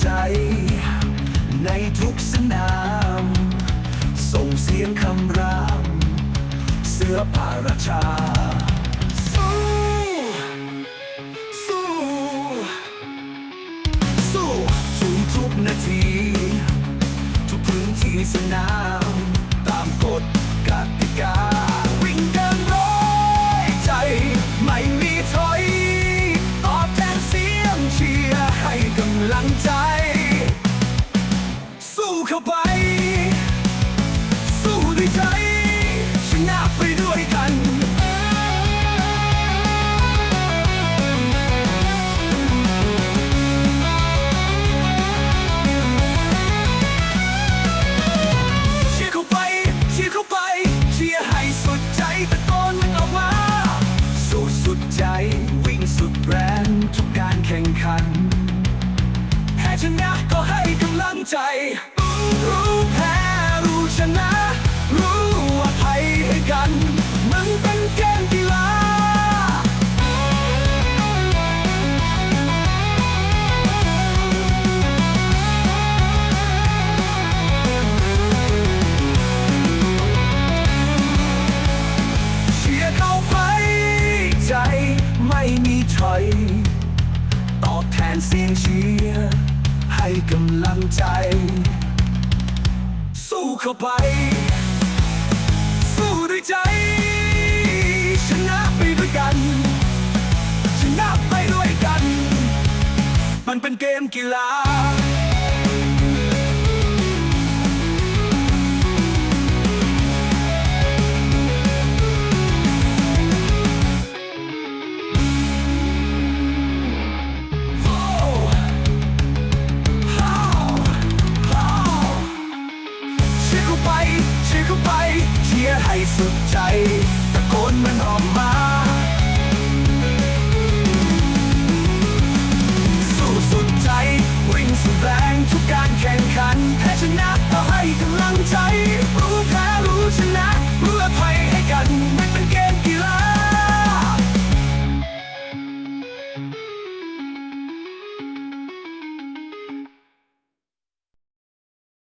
ใจ ในทุกสนาม ส่งเสียงคำรามเสื้อผ้าราชา สู้ สู้ สู้ทุกทุกนาที ทุกพื้นที่สนาม ตามกฎ งใจ สู้เข้าไป สู้ด้วยใจชนะไปด้วยกันเชียร์เข้าไปเชียร์เข้าไปเชียร์ให้สุดใจตะโกนมันออกมา สู้สุดใจ ชนะก็ให้กำลังใจ รู้แพ้รู้ชนะ รู้ว่าไทยให้กัน มันเป็นเกมกีฬาเชียร์เข้าไปใจไม่มีถอยตอบแทนเสียงเชียร์ ให้กำลังใจ สู้เข้าไป สู้ด้วยใจ ชนะไปด้วยกัน ชนะไปด้วยกัน มันเป็นเกมกีฬา สุดใจ